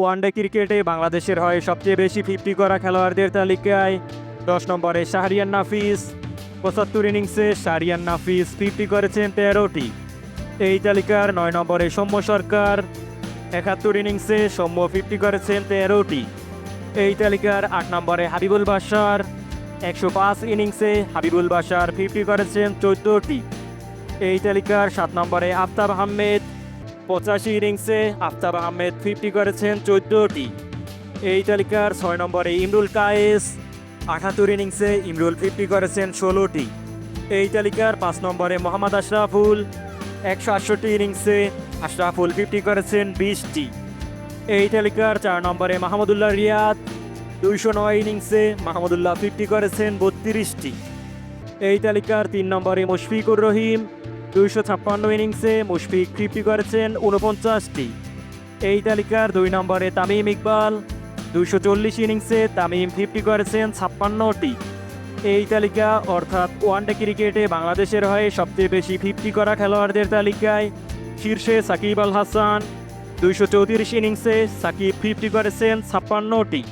One day ক্রিকেটে বাংলাদেশের হয়ে সবচেয়ে বেশি ফিফটি করা খেলোয়াড়দের তালিকায় দশ নম্বরে শাহরিয়ান নাফিস, পঁচাত্তর ইনিংসে শাহরিয়ান নাফিস ফিফটি করেছেন তেরোটি। এই তালিকার নয় নম্বরে সৌম্য সরকার, একাত্তর ইনিংসে সৌম্য ফিফটি করেছেন তেরোটি। এই তালিকার আট নম্বরে হাবিবুল বাসার একশো পাঁচ ইনিংসে হাবিবুল বাসার ফিফটি করেছেন চোদ্দোটি। এই তালিকার সাত নম্বরে আফতাব আহমেদ পঁচাশি ইনিংসে আফতাব আহমেদ ফিফটি করেছেন চোদ্দোটি। এই তালিকার ছয় নম্বরে ইমরুল কায়েস আঠাত্তর ইনিংসে ইমরুল ফিফটি করেছেন ষোলোটি। এই তালিকার পাঁচ নম্বরে মোহাম্মদ আশরাফুল, একশো আটষট্টি ইনিংসে আশরাফুল ফিফটি করেছেন বিশটি। এই তালিকার চার নম্বরে মাহমুদুল্লাহ রিয়াদ, দুইশো নয় ইনিংসে মাহমুদুল্লাহ ফিফটি করেছেন বত্রিশটি। এই তালিকার তিন নম্বরে মুশফিকুর রহিম দুইশো ছাপ্পান্ন ইনিংসে মুশফিক ফিফটি করেছেন উনপঞ্চাশটি এই তালিকার দুই নম্বরে তামিম ইকবাল, দুইশো চল্লিশ ইনিংসে তামিম ফিফটি করেছেন ছাপ্পান্নটি। এই তালিকা অর্থাৎ ওয়ানডে ক্রিকেটে বাংলাদেশের হয়ে সবচেয়ে বেশি ফিফটি করা খেলোয়াড়দের তালিকায় শীর্ষে সাকিব আল হাসান, দুইশো চৌত্রিশ ইনিংসে সাকিব ফিফটি করেছেন ছাপ্পান্নটি।